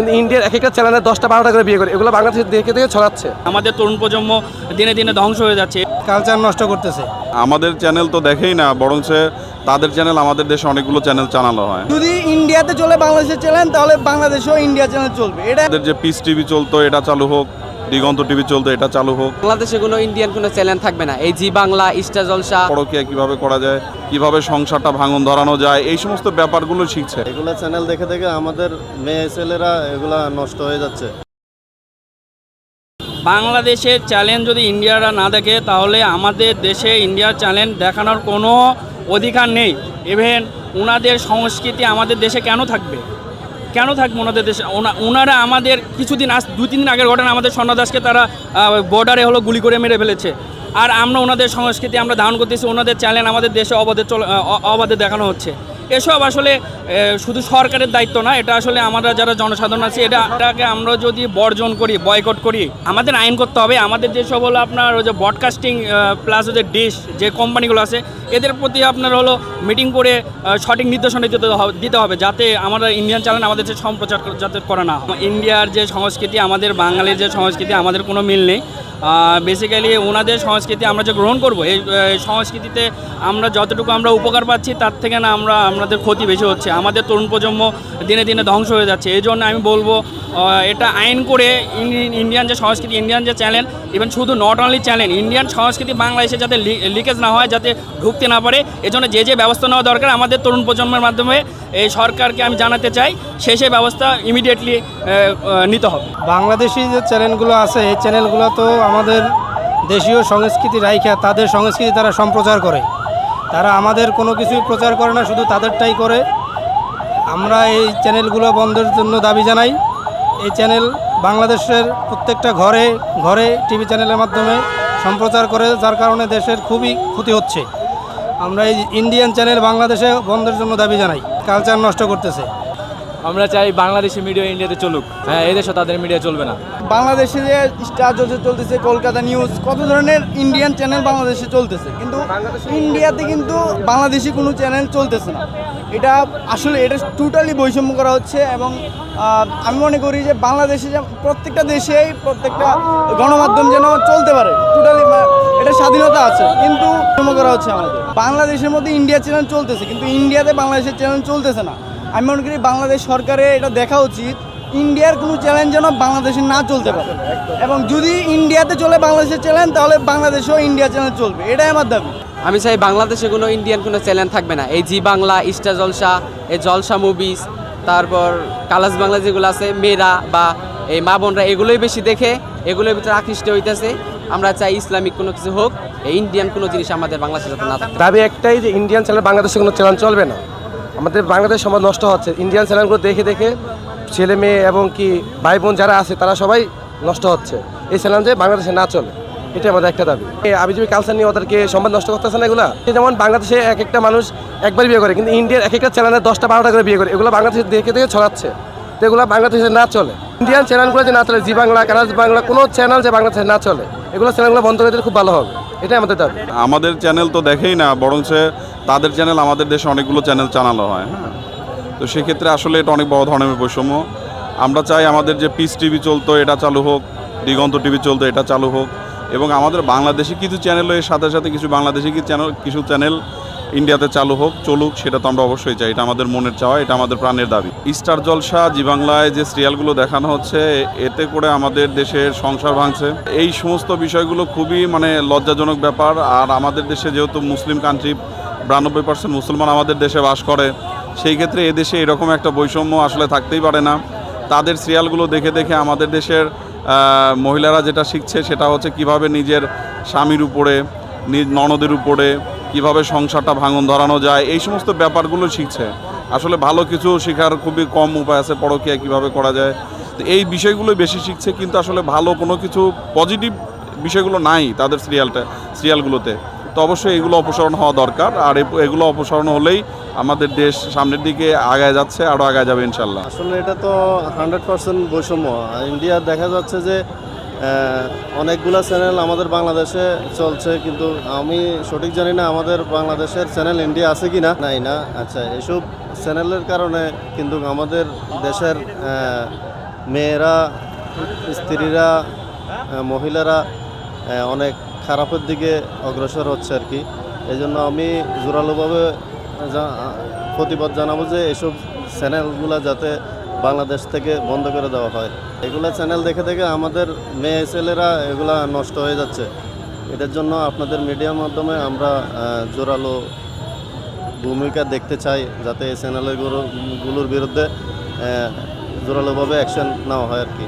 কিন্তু ইন্ডিয়ার এক একটা চ্যানেলে দশটা বারোটা করে বিয়ে করে এগুলো বাংলাদেশের দেখে দেখে ছড়াচ্ছে। আমাদের তরুণ প্রজন্ম দিনে দিনে ধ্বংস হয়ে যাচ্ছে। কালচার নষ্ট করতেছে। আমাদের চ্যানেল তো দেখেই না বরং তাদের চ্যানেল আমাদের দেশে অনেকগুলো চ্যানেল চালানো হয়। যদি ইন্ডিয়াতে চলে বাংলাদেশের চ্যানেল তাহলে বাংলাদেশেও ইন্ডিয়া চ্যানেল চলবে। এটা যে পিস টিভি চলতো এটা চালু হোক দিগন্ত টিভি চলতো এটা চালু হোক। বাংলাদেশে কোনো ইন্ডিয়ান কোনো চ্যানেল থাকবে না। এই জি বাংলা ইস্টা জলসা। পরকীয়া কীভাবে করা যায় কীভাবে সংসারটা ভাঙন ধরানো যায় এই সমস্ত ব্যাপারগুলো শিখছে। এগুলা চ্যানেল দেখে দেখে আমাদের মেয়ে ছেলেরা এগুলা নষ্ট হয়ে যাচ্ছে। বাংলাদেশের চ্যালেঞ্জ যদি ইন্ডিয়ারা না দেখে তাহলে আমাদের দেশে ইন্ডিয়ার চ্যালেঞ্জ দেখানোর কোনো অধিকার নেই। ইভেন ওনাদের সংস্কৃতি আমাদের দেশে কেন থাকবে? কেন থাকব ওনাদের দেশে? ওনা- ওনারা আমাদের কিছুদিন আজ দুই, তিন দিন আগের ঘটনা, আমাদের স্বর্ণদাসকে তারা বর্ডারে হলো গুলি করে মেরে ফেলেছে। আর আমরা ওনাদের সংস্কৃতি আমরা ধারণ করতেছি, ওনাদের চ্যালেঞ্জ আমাদের দেশে অবাধে অবাধে দেখানো হচ্ছে। এসব আসলে শুধু সরকারের দায়িত্ব না, এটা আসলে আমরা যারা জনসাধারণ আছি, এটা এটাকে আমরা যদি বর্জন করি বয়কট করি, আমাদের আইন করতে হবে। আমাদের যেসব হলো আপনার ওই যে ব্রডকাস্টিং প্লাস ওই যে ডিশ যে কোম্পানিগুলো আছে, এদের প্রতি আপনার হলো মিটিং করে সঠিক নির্দেশনা দিতে দিতে হবে, যাতে আমরা ইন্ডিয়ান চ্যানেল আমাদের যে সম্প্রচার যাতে করা না ইন্ডিয়ার যে সংস্কৃতি, আমাদের বাঙালির যে সংস্কৃতি, আমাদের কোনো মিল নেই। বেসিক্যালি ওনাদের সংস্কৃতি আমরা যে গ্রহণ করব, এই সংস্কৃতিতে আমরা যতটুকু আমরা উপকার পাচ্ছি, তার থেকে না আমরা আমাদের ক্ষতি বেশি হচ্ছে। আমাদের তরুণ প্রজন্ম দিনে দিনে ধ্বংস হয়ে যাচ্ছে। এই জন্য আমি বলব এটা আইন করে ইন্ডিয়ান যে সংস্কৃতি, ইন্ডিয়ান যে চ্যানেল ইভেন শুধু নট অনলি চ্যানেল ইন্ডিয়ান সংস্কৃতি বাংলাদেশে যাতে লিকেজ না হয়, যাতে ঢুকতে না পারে, এজন্য যে যে ব্যবস্থা নেওয়া দরকার, আমাদের তরুণ প্রজন্মের মাধ্যমে এই সরকারকে আমি জানাতে চাই, সে সেই ব্যবস্থা ইমিডিয়েটলি নিতে হবে। বাংলাদেশি যে চ্যানেলগুলো আছে, এই চ্যানেলগুলো তো আমাদের দেশীয় সংস্কৃতি রাইখা, তাদের সংস্কৃতি তারা সম্প্রচার করে। তারা আমাদের কোনো কিছুই প্রচার করে না, শুধু তাদেরটাই করে। আমরা এই চ্যানেলগুলো বন্ধের জন্য দাবি জানাই। এই চ্যানেল বাংলাদেশের প্রত্যেকটা ঘরে ঘরে টিভি চ্যানেলের মাধ্যমে সম্প্রচার করে, যার কারণে দেশের খুবই ক্ষতি হচ্ছে। আমরা এই ইন্ডিয়ান চ্যানেল বাংলাদেশে বন্ধের জন্য দাবি জানাই। কালচার নষ্ট করতেছে। আমরা চাই বাংলাদেশি মিডিয়া ইন্ডিয়াতে চলুক। হ্যাঁ এদেশে তাদের মিডিয়া চলবে না। বাংলাদেশে যে স্টার জলসা চলতেছে, কলকাতা নিউজ কত ধরনের ইন্ডিয়ান চ্যানেল বাংলাদেশে চলতেছে। কিন্তু ইন্ডিয়াতে কিন্তু বাংলাদেশি কোনো চ্যানেল চলতেছে না। এটা আসলে এটা টোটালি বৈষম্য করা হচ্ছে এবং আমি মনে করি যে বাংলাদেশে যে প্রত্যেকটা দেশেই প্রত্যেকটা গণমাধ্যম যেন চলতে পারে। টোটালি এটা স্বাধীনতা আছে, কিন্তু করা হচ্ছে আমাদের। বাংলাদেশের মধ্যে ইন্ডিয়া চ্যানেল চলতেছে, কিন্তু ইন্ডিয়াতে বাংলাদেশের চ্যানেল চলতেছে না। আমি মনে করি বাংলাদেশ সরকারের এটা দেখা উচিত ইন্ডিয়ার কোনো চ্যালেঞ্জ যেন বাংলাদেশে না চলতে পারে। এবং যদি ইন্ডিয়াতে চলে বাংলাদেশের চ্যানেল তাহলে বাংলাদেশেও ইন্ডিয়া চ্যানেল চলবে। এটাই আমার দাবি। আমি চাই বাংলাদেশে কোনো ইন্ডিয়ান কোনো চ্যানেল থাকবে না। এই জি বাংলা ইস্টা জলসা এই জলসা মুভিজ তারপর কালাস বাংলা যেগুলো আছে মেয়েরা বা এই মা বোনরা এগুলোই বেশি দেখে এগুলোর ভিতরে আকৃষ্ট হইতেছে। আমরা চাই ইসলামিক কোনো কিছু হোক এই ইন্ডিয়ান কোনো জিনিস আমাদের বাংলাদেশে যাতে না থাকে। দাবি একটাই যে ইন্ডিয়ান চ্যানেল বাংলাদেশে কোনো চ্যানেল চলবে না। আমাদের বাংলাদেশ সমাজ নষ্ট হচ্ছে। ইন্ডিয়ান চ্যানেলগুলো দেখে দেখে ছেলে মেয়ে এবং কি ভাই বোন যারা আছে, তারা সবাই নষ্ট হচ্ছে। এই চ্যানেল যে বাংলাদেশে না চলে এটা আমাদের একটা দাবি। এই যদি কালচার নিয়ে ওদেরকে সম্মান নষ্ট করতেছে না এগুলা? যেমন বাংলাদেশে এক একটা মানুষ একবার বিয়ে করে, কিন্তু ইন্ডিয়ার এক একটা চ্যানেলে দশটা বারোটা করে বিয়ে করে, এগুলো বাংলাদেশে দেখে দেখে ছড়াচ্ছে। তো এগুলো বাংলাদেশে না চলে। ইন্ডিয়ান চ্যানেলগুলো যে না চলে, জি বাংলা কানাজ বাংলা, কোনো চ্যানেল যে বাংলাদেশে না চলে, এগুলো চ্যানেলগুলো বন্ধ করে দিলে খুব ভালো হবে। এটাই আমাদের দাবি। আমাদের চ্যানেল তো দেখেই না বরং তাদের চ্যানেল আমাদের দেশে অনেকগুলো চ্যানেল চালানো হয় হ্যাঁ। তো সেক্ষেত্রে আসলে এটা অনেক বড় ধরনের বৈষম্য। আমরা চাই আমাদের যে পিস টিভি চলতো, এটা চালু হোক, দিগন্ত টিভি চলতো, এটা চালু হোক। এবং আমাদের বাংলাদেশি কিছু চ্যানেলও এর সাথে সাথে কিছু বাংলাদেশি কিছু চ্যানেল কিছু চ্যানেল ইন্ডিয়াতে চালু হোক, চলুক, সেটা তো আমরা অবশ্যই চাই। এটা আমাদের মনের চাওয়া, এটা আমাদের প্রাণের দাবি। স্টার জলসা জি বাংলায় যে সিরিয়ালগুলো দেখানো হচ্ছে, এতে করে আমাদের দেশের সংসার ভাঙছে। এই সমস্ত বিষয়গুলো খুবই মানে লজ্জাজনক ব্যাপার। আর আমাদের দেশে যেহেতু মুসলিম কান্ট্রি বিরানব্বই পার্সেন্ট মুসলমান আমাদের দেশে বাস করে, সেই ক্ষেত্রে এদেশে এরকম একটা বৈষম্য আসলে থাকতেই পারে না। তাদের সিরিয়ালগুলো দেখে দেখে আমাদের দেশের মহিলারা যেটা শিখছে সেটা হচ্ছে কীভাবে নিজের স্বামীর উপরে, নিজ ননদের উপরে, কীভাবে সংসারটা ভাঙন ধরানো যায়, এই সমস্ত ব্যাপারগুলো শিখছে। আসলে ভালো কিছু শেখার খুবই কম উপায় আছে পরকীয়া কীভাবে করা যায়। তো এই বিষয়গুলো বেশি শিখছে, কিন্তু আসলে ভালো কোনো কিছু পজিটিভ বিষয়গুলো নাই তাদের সিরিয়ালটা, সিরিয়ালগুলোতে। তো অবশ্যই এগুলো অপসারণ হওয়া দরকার। আর এগুলো অপসারণ হলেই আমাদের দেশ সামনের দিকে আগায় যাচ্ছে আরও আগায় যাবে ইনশাল্লাহ আসলে এটা তো হান্ড্রেড পার্সেন্ট বৈষম্য। ইন্ডিয়া দেখা যাচ্ছে যে অনেকগুলা চ্যানেল আমাদের বাংলাদেশে চলছে, কিন্তু আমি সঠিক জানি না আমাদের বাংলাদেশের চ্যানেল ইন্ডিয়া আছে কি না নাই না। আচ্ছা এসব চ্যানেলের কারণে কিন্তু আমাদের দেশের মেয়েরা, স্ত্রীরা মহিলারা অনেক খারাপের দিকে অগ্রসর হচ্ছে আর কি। এই জন্য আমি জোরালোভাবে প্রতিবাদ জানাব যে এসব চ্যানেলগুলো যাতে বাংলাদেশ থেকে বন্ধ করে দেওয়া হয়। এগুলো চ্যানেল দেখে দেখে আমাদের মেয়ে ছেলেরা এগুলা নষ্ট হয়ে যাচ্ছে। এটার জন্য আপনাদের মিডিয়ার মাধ্যমে আমরা জোরালো ভূমিকা দেখতে চাই যাতে এই চ্যানেলগুলো, গুলোর বিরুদ্ধে জোরালোভাবে অ্যাকশন নেওয়া হয় আর কি।